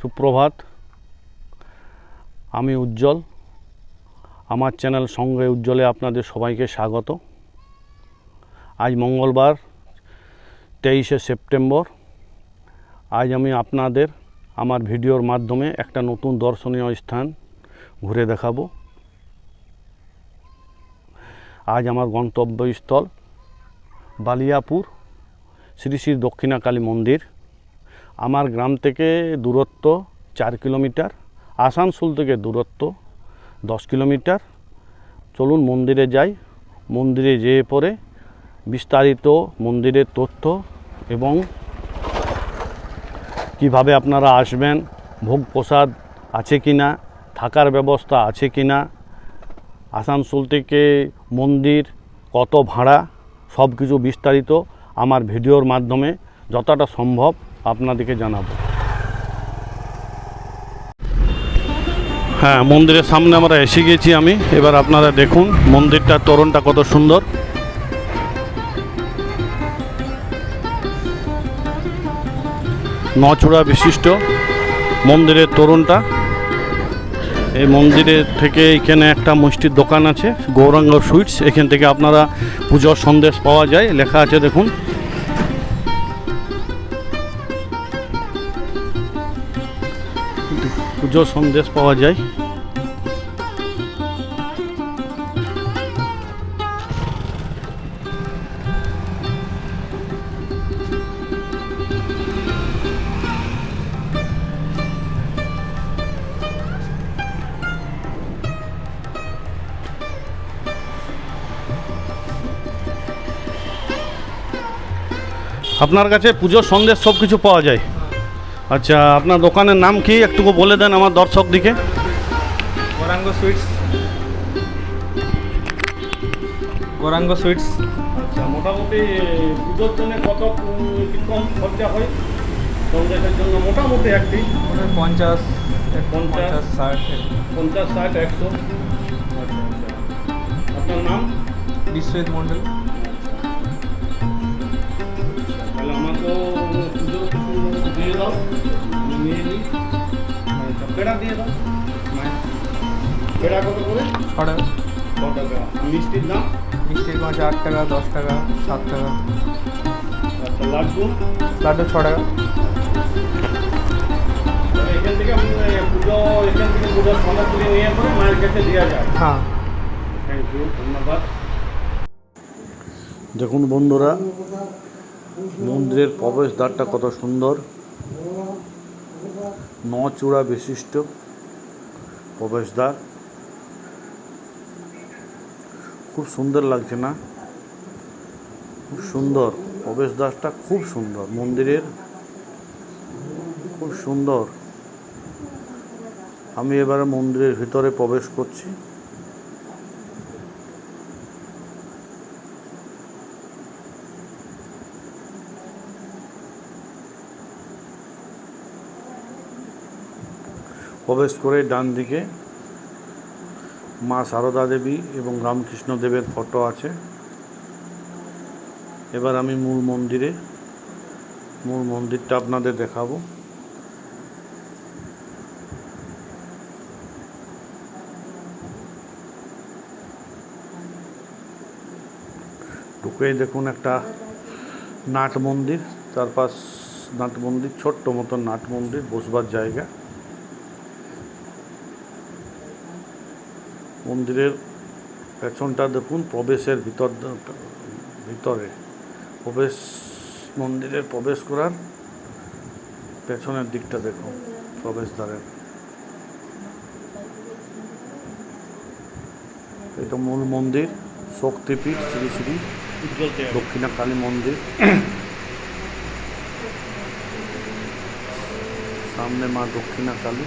সুপ্রভাত। আমি উজ্জ্বল। আমার চ্যানেল সঙ্গে উজ্জ্বলে আপনাদের সবাইকে স্বাগত। আজ মঙ্গলবার, তেইশে সেপ্টেম্বর। আজ আমি আপনাদের আমার ভিডিওর মাধ্যমে একটা নতুন দর্শনীয় স্থান ঘুরে দেখাবো। আজ আমার গন্তব্যস্থল বালিয়াপুর, শ্রী শ্রী দক্ষিণাকালী মন্দির। আমার গ্রাম থেকে দূরত্ব চার কিলোমিটার, আসানসোল থেকে দূরত্ব দশ কিলোমিটার। চলুন মন্দিরে যাই। মন্দিরে যেয়ে পরে বিস্তারিত মন্দিরের তথ্য এবং কীভাবে আপনারা আসবেন, ভোগ প্রসাদ আছে কি না থাকার ব্যবস্থা আছে কি না আসানসোল থেকে মন্দির কত ভাড়া সব কিছু বিস্তারিত আমার ভিডিওর মাধ্যমে যতটা সম্ভব আপনাদেরকে জানাব। হ্যাঁ মন্দিরের সামনে আমরা এসে গেছি আমি। এবার আপনারা দেখুন মন্দিরটার তোরণটা কত সুন্দর। নচূড়া বিশিষ্ট মন্দিরের তোরণটা। এই মন্দিরের থেকে এখানে একটা মিষ্টির দোকান আছে, গৌরাঙ্গ সুইটস। এখান থেকে আপনারা পুজোর সন্দেশ পাওয়া যায়। লেখা আছে, দেখুন। পুজোর সন্দেশ পাওয়া যায়। আপনার কাছে পুজোর সন্দেশ সব কিছু পাওয়া যায়। আচ্ছা আপনার দোকানের নাম কি? একটুকু বলে দেন আমার দর্শক দিকে গৌরাঙ্গ সুইটস। গৌরাঙ্গ সুইটস। আচ্ছা মোটামুটি পুজোর জন্য কত কম খরচা হয়? সন্দেশের জন্য মোটামুটি একটি। পঞ্চাশ পঞ্চাশ। ষাট। পঞ্চাশ ষাট একশো। আপনার নাম? বিশ্বজিৎ মণ্ডল। তাহলে আমাকেও পুজোর দিয়ে দাও। নিয়ে নিই পেড়া দিয়ে দাও? পেড়া কত করে? ছ টাকা ছ টাকা? মিষ্টির দাম? মিষ্টির মাছ আট টাকা দশ টাকা সাত টাকা। আচ্ছা লাড্ডু? লাড্ডু ছ টাকা। এখান থেকে পুজো এখান থেকে পুজোর সামগ্রী নিয়ে পরে মায়ের কাছে দেওয়া যায়। হ্যাঁ। থ্যাংক ইউ ধন্যবাদ। দেখুন বন্ধুরা মন্দিরের প্রবেশদ্বারটা কত সুন্দর। নচূড়া বিশিষ্ট প্রবেশদ্বার। খুব সুন্দর লাগছে না? খুব সুন্দর। প্রবেশদ্বারটা খুব সুন্দর। মন্দিরের খুব সুন্দর। আমি এবারে মন্দিরের ভিতরে প্রবেশ করছি। প্রবেশ করে ডান দিকে মা সারদা দেবী এবং রামকৃষ্ণ দেবের ফটো আছে। এবার আমি মূল মন্দিরে, মূল মন্দিরটা আপনাদের দেখাবো। ঢুকেই দেখুন একটা নাট মন্দির, চারপাশ নাট মন্দির, ছোট্ট মতন নাট মন্দির, বসবার জায়গা। মন্দিরের পেছনটা দেখুন, প্রবেশের ভিতর ভিতরে। প্রবেশ মন্দিরের প্রবেশ করার পেছনের দিকটা দেখুন, প্রবেশদ্বারের। এটা মূল মন্দির, শক্তিপীঠ, শ্রী শ্রী দক্ষিণা কালী মন্দির। সামনে মা দক্ষিণা কালী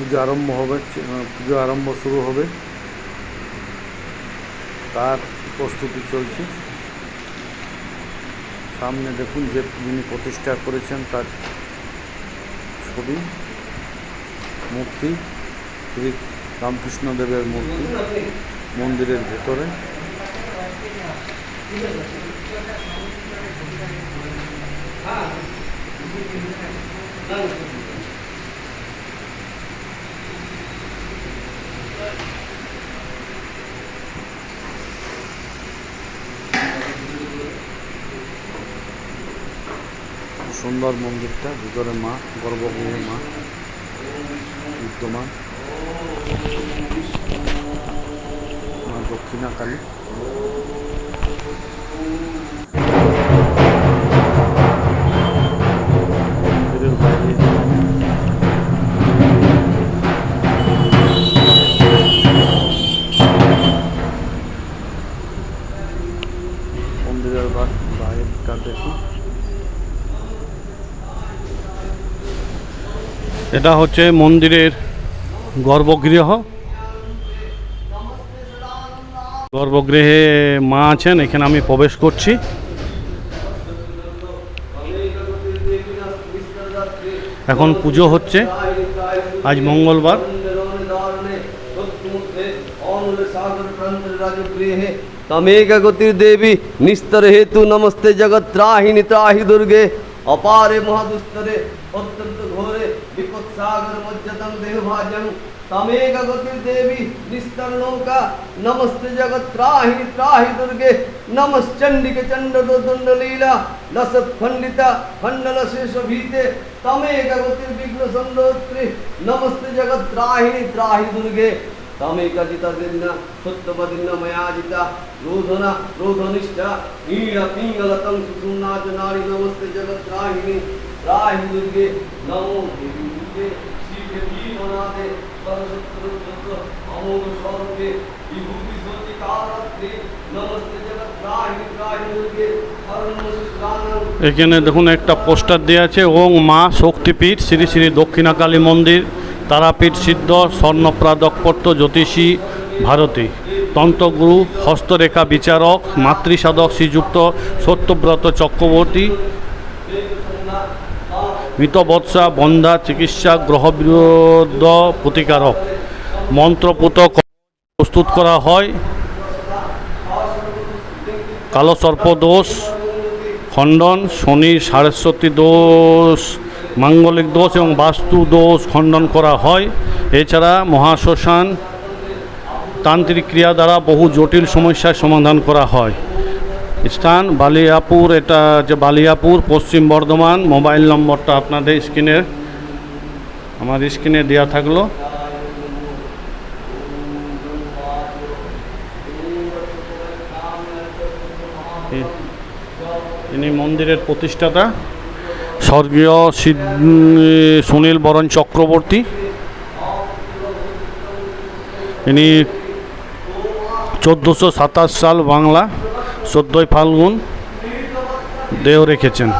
পুজো আরম্ভ হবে পুজো আরম্ভ শুরু হবে। তার প্রস্তুতি চলছে। সামনে দেখুন যে যিনি প্রতিষ্ঠা করেছেন তার ছবি, মূর্তি, শ্রী রামকৃষ্ণ দেবের মূর্তি, মন্দিরের ভেতরে। সুন্দর মন্দিরটা ভিতরে মা গর্ভগৃহে মা বিদ্যমান। মা দক্ষিণা এটা হচ্ছে মন্দিরের গর্ভগৃহ। গর্ভগৃহে মা আছেন, এখানে আমি প্রবেশ করছি। এখন পুজো হচ্ছে, আজ মঙ্গলবার। তমেক দেবী নিস্তর হেতু নমস্তে জগৎ ত্রাহিনী ত্রাহি দুর্গে। অপারে মহাদুস্তরে অত্যন্ত ঘোর सागर मज्जतम देवभाजन तमेक गति देवी निस्तरणों का नमस्ते जगत त्राहि त्राहि दुर्गे। नमस् चंडिक चंड दुर्दंड लीला लस खंडिता खंडल शेष भीते तमेक गति विघ्न संदोत्री नमस्ते जगत त्राहि त्राहि दुर्गे। तमेक तमेकजिता दिन्न सुत्तमदिन्न मयाजिता। रोधना, रोधनिष्ठा। नीळ तंग सुसुम्नाच नारी। नमस्ते जगत त्राहि त्राहि दुर्गे। नमो देवी। শিবকে অমোঘ স্বরূপে বিভূতি নমস্তে এখানে দেখুন একটা পোস্টার দেওয়া আছে, ওং মা শক্তিপীঠ, শ্রী শ্রী দক্ষিণাকালী মন্দির, তারাপীঠ সিদ্ধ স্বর্ণপ্রাদকপট্ট জ্যোতিষী ভারতী। তন্ত্রগুরু, হস্তরেখা বিচারক, মাতৃসাধক শ্রীযুক্ত সত্যব্রত চক্রবর্তী মৃতবৎসা বন্ধা, চিকিৎসা গ্রহবিরোধ প্রতিকারক। মন্ত্রপুত প্রস্তুত করা হয়। কালো সর্পদোষ খণ্ডন, শনি সারস্বতী দোষ, মাঙ্গলিক দোষ এবং বাস্তু দোষ খণ্ডন করা হয়। এছাড়া মহাশ্মশান, তান্ত্রিক ক্রিয়া দ্বারা বহু জটিল সমস্যার সমাধান করা হয়। স্থান বালিয়াপুর, এটা যে বালিয়াপুর, পশ্চিম বর্ধমান, মোবাইল নম্বরটা আপনাদের স্ক্রিনে, আমার স্ক্রিনে দেওয়া থাকল। ইনি মন্দিরের প্রতিষ্ঠাতা। স্বর্গীয় সুনীল বরণ চক্রবর্তী। ইনি চোদ্দোশো সাতাশ সাল বাংলা। চোদ্দোই ফাল্গুন দেহ রেখেছেন।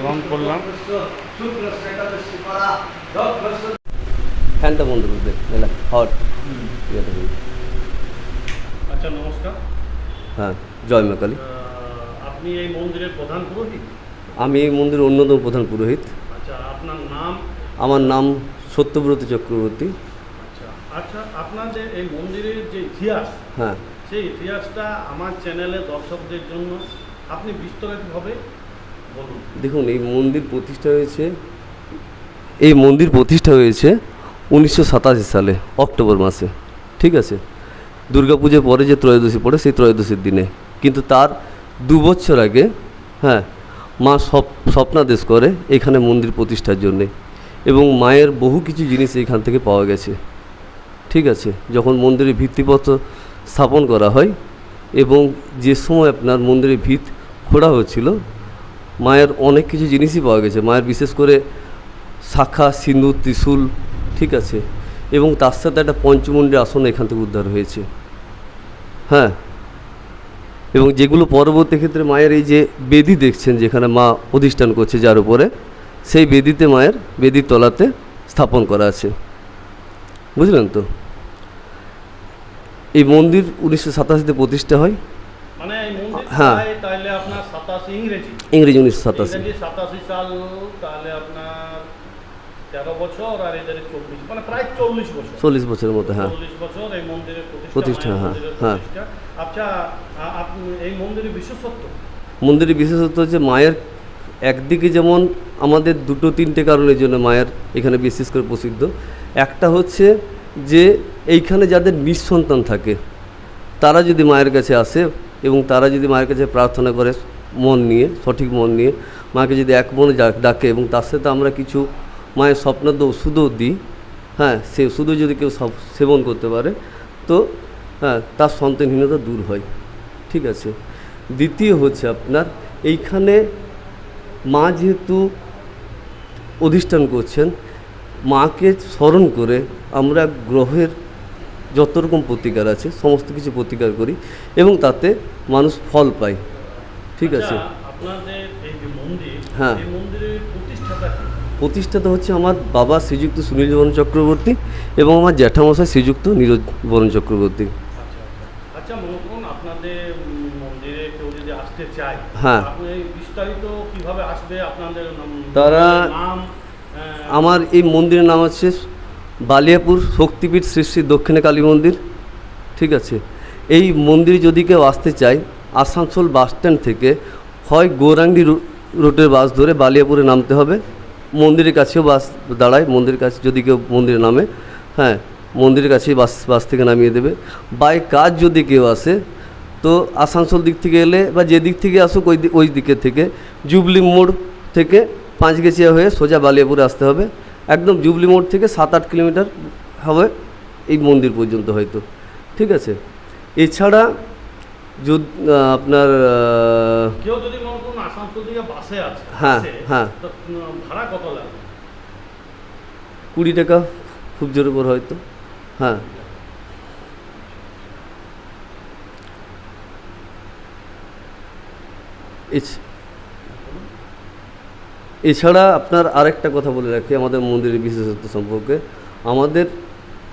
গ্রহণ করলাম। ফ্যানটা বন্ধ করবে হট। আচ্ছা নমস্কার। হ্যাঁ জয় মা আপনি এই মন্দিরের প্রধান পুরোহিত? আমি এই মন্দিরের অন্যতম প্রধান পুরোহিত। আচ্ছা আপনার নাম? আমার নাম সত্যব্রত চক্রবর্তী। আচ্ছা আচ্ছা আপনাদের এই মন্দিরের যে ইতিহাস হ্যাঁ। সেই ইতিহাসটা আমার চ্যানেলে দর্শকদের জন্য আপনি বিস্তারিতভাবে বলুন। দেখুন এই মন্দির প্রতিষ্ঠা হয়েছে এই মন্দির প্রতিষ্ঠা হয়েছে উনিশশো সাতাশি সালে অক্টোবর মাসে ঠিক আছে? দুর্গাপুজোর পরে যে ত্রয়োদশী পড়ে সেই ত্রয়োদশীর দিনে। কিন্তু তার দু বছর আগে হ্যাঁ মা স্বপ স্বপ্নাদেশ করে এখানে মন্দির প্রতিষ্ঠার জন্যে এবং মায়ের বহু কিছু জিনিস এখান থেকে পাওয়া গেছে। ঠিক আছে, যখন মন্দিরের ভিত্তিপত্র স্থাপন করা হয় এবং যে সময় আপনার মন্দিরের ভিত খোঁড়া হচ্ছিল, মায়ের অনেক কিছু জিনিসই পাওয়া গেছে। মায়ের বিশেষ করে শাখা সিন্ধু ত্রিশূল, ঠিক আছে, এবং তার সাথে একটা পঞ্চমুণ্ডী আসন এখান থেকে উদ্ধার হয়েছে। হ্যাঁ এবং যেগুলো পরবর্তী ক্ষেত্রে মায়ের এই যে বেদি দেখছেন যেখানে মা অধিষ্ঠান করছে যার উপরে সেই বেদিতে মায়ের বেদির তলাতে স্থাপন করা আছে। বুঝলেন তো? এই মন্দির উনিশশো সাতাশিতে প্রতিষ্ঠা হয়। মানে হ্যাঁ। ইংরেজি। উনিশশো সাতাশি। সাল তাহলে আপনার তেরো বছর আর এদের চব্বিশ মানে প্রায় চল্লিশ বছর চল্লিশ বছরের মতো হ্যাঁ চল্লিশ বছর এই মন্দিরের প্রতিষ্ঠা প্রতিষ্ঠা, হ্যাঁ, হ্যাঁ। প্রতিষ্ঠা। আচ্ছা আপনি এই মন্দিরের বিশেষত্ব মন্দিরের বিশেষত্ব হচ্ছে মায়ের একদিকে যেমন আমাদের দুটো তিনটে কারণের জন্য মায়ের এখানে বিশেষ করে প্রসিদ্ধ একটা হচ্ছে যে এইখানে যাদের নিঃসন্তান থাকে তারা যদি মায়ের কাছে আসে এবং তারা যদি মায়ের কাছে প্রার্থনা করে মন নিয়ে সঠিক মন নিয়ে মাকে যদি এক মনে ডাকে এবং তার সাথে আমরা কিছু মায়ের স্বপ্নাদ্য ওষুধও দিই হ্যাঁ সে ওষুধও যদি কেউ সব- সেবন করতে পারে তো হ্যাঁ তার সন্তানহীনতা দূর হয় ঠিক আছে। দ্বিতীয় হচ্ছে আপনার এইখানে মা যেহেতু অধিষ্ঠান করছেন মাকে স্মরণ করে আমরা গ্রহের যত রকম প্রতিকার আছে সমস্ত কিছু প্রতিকার করি এবং তাতে মানুষ ফল পায় ঠিক আছে। আচ্ছা, মন্দির হ্যাঁ। প্রতিষ্ঠাতা হচ্ছে আমার বাবা শ্রীযুক্ত সুনীল বরণ চক্রবর্তী এবং আমার জ্যাঠামশাই শ্রীযুক্ত নীরজ বরণ চক্রবর্তী। আচ্ছা মনে করুন আপনাদের মন্দিরে কেউ যদি আসতে চায় হ্যাঁ। বিস্তারিত কীভাবে আসবে আপনাদের তারা- আমার এই মন্দিরের নাম হচ্ছে বালিয়াপুর শক্তিপীঠ শ্রী শ্রী দক্ষিণে কালী মন্দির ঠিক আছে? এই মন্দিরে যদি কেউ আসতে চায় আসানসোল বাস স্ট্যান্ড থেকে হয় গৌরাঙ্গি রু- রুটের বাস ধরে বালিয়াপুরে নামতে হবে। মন্দিরের কাছেও বাস দাঁড়ায়, মন্দিরের কাছে যদি কেউ মন্দিরে নামে হ্যাঁ মন্দিরের কাছেই বাস বাস থেকে নামিয়ে দেবে। বাই কাজ যদি কেউ আসে, তো আসানসোল দিক থেকে এলে বা যে দিক থেকে আসুক, ওই ওই দিকের থেকে, জুবলি মোড় থেকে পাঁচগেছিয়া হয়ে সোজা বালিয়াপুরে আসতে হবে। একদম জুবলি মোড় থেকে সাত আট কিলোমিটার হবে এই মন্দির পর্যন্ত হয়তো। ঠিক আছে? এছাড়া আপনার কেউ যদি আসানসোল থেকে বাসে আছে হ্যাঁ, হ্যাঁ। ভাড়া কত লাগবে? কুড়ি টাকা খুব জোর উপর হয়তো হ্যাঁ। এছ- এছাড়া আপনার আরেকটা কথা বলে রাখি আমাদের মন্দিরের বিশেষত্ব সম্পর্কে। আমাদের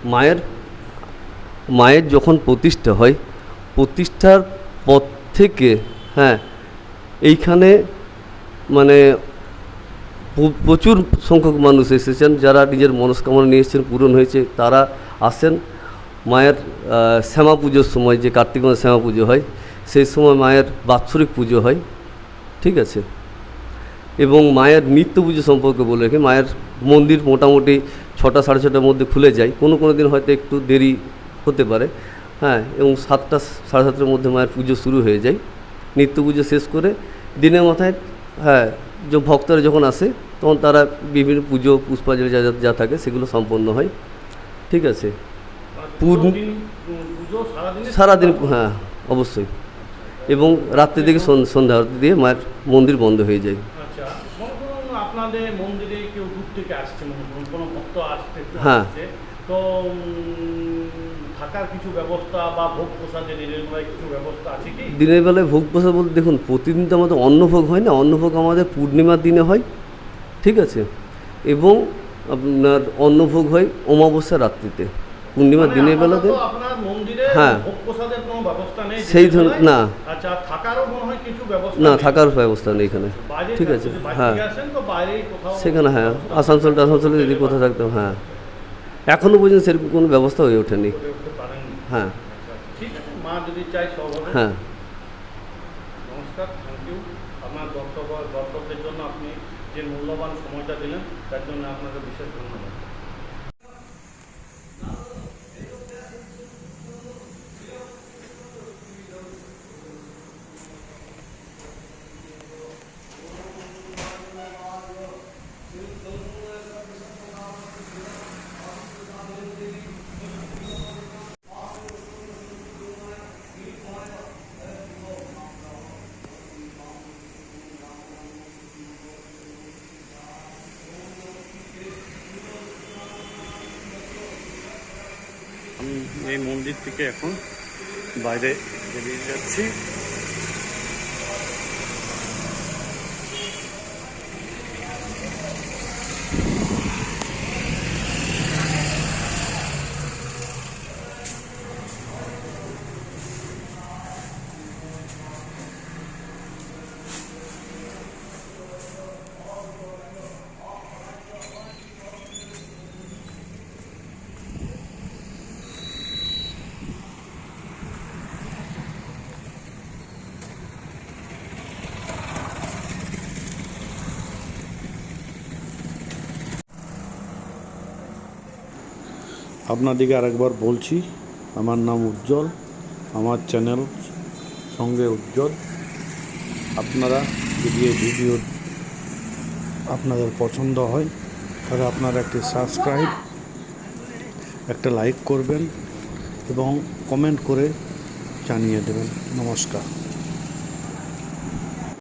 মায়ের মায়ের যখন প্রতিষ্ঠা হয় প্রতিষ্ঠার পর থেকে হ্যাঁ এইখানে মানে প্রচুর সংখ্যক মানুষ এসেছেন, যারা নিজের মনস্কামনা নিয়ে এসেছেন, পূরণ হয়েছে, তারা আসেন। মায়ের শ্যামা পুজোর সময়, যে কার্তিক মাসে শ্যামা পুজো হয়, সেই সময় মায়ের বাৎসরিক পুজো হয়, ঠিক আছে? এবং মায়ের নিত্য পুজো সম্পর্কে বলে রাখি, মায়ের মন্দির মোটামুটি ছটা, সাড়ে ছটার মধ্যে খুলে যায়। কোনো কোনো দিন হয়তো একটু দেরি হতে পারে হ্যাঁ এবং সাতটা, সাড়ে সাতটার মধ্যে মায়ের পুজো শুরু হয়ে যায়। নিত্য পুজো শেষ করে দিনের মাথায় হ্যাঁ যে ভক্তরা যখন আসে তখন তারা বিভিন্ন পুজো পুষ্পাঞ্জলি যা যা- থাকে সেগুলো সম্পন্ন হয়। ঠিক আছে? সারাদিনে হ্যাঁ অবশ্যই। এবং রাত্রি থেকে সন- সন্ধ্যা দিয়ে মায়ের মন্দির বন্ধ হয়ে যায়। করুন মন্দিরে কেউ দূর থেকে আসছে মনে করুন কোনো ভক্ত আসতে হ্যাঁ। তো থাকার কিছু ব্যবস্থা বা ভোগ প্রসাদের দিনের বেলায় কিছু ব্যবস্থা আছে কি? দিনের বেলায় ভোগ প্রসাদ বলতে দেখুন প্রতিদিন তো আমাদের অন্নভোগ হয় না অন্নভোগ আমাদের পূর্ণিমার দিনে হয় ঠিক আছে? এবং আপনার অন্নভোগ হয় অমাবস্যা রাত্রিতে। পূর্ণিমার মানে দিনের বেলাতে হ্যাঁ। সেই ধরুন- না। আচ্ছা না থাকার ব্যবস্থা নেই এখানে। ঠিক আছে হ্যাঁ। সেখানে হ্যাঁ। আসানসোল আসানসোলে যদি কোথাও থাকতাম হ্যাঁ এখনও পর্যন্ত সেরকম কোনো ব্যবস্থা হয়ে ওঠেনি। হ্যাঁ আচ্ছা, হ্যাঁ। নমস্কার থ্যাংক ইউ আপনার দর্শক দর্শকদের জন্য আপনি যে মূল্যবান সময়টা দিলেন তার জন্য আপনাকে বিশেষ ধন্যবাদ আমি এই মন্দির থেকে এখন বাইরে বেরিয়ে যাচ্ছি। আপনাদিকে আরেকবার বলছি, আমার নাম উজ্জ্বল, আমার চ্যানেল সঙ্গে উজ্জ্বল। আপনারা যদি এই ভিডিও আপনাদের পছন্দ হয়, তাহলে আপনারা একটি সাবস্ক্রাইব, একটা লাইক করবেন এবং কমেন্ট করে জানিয়ে দেবেন। নমস্কার।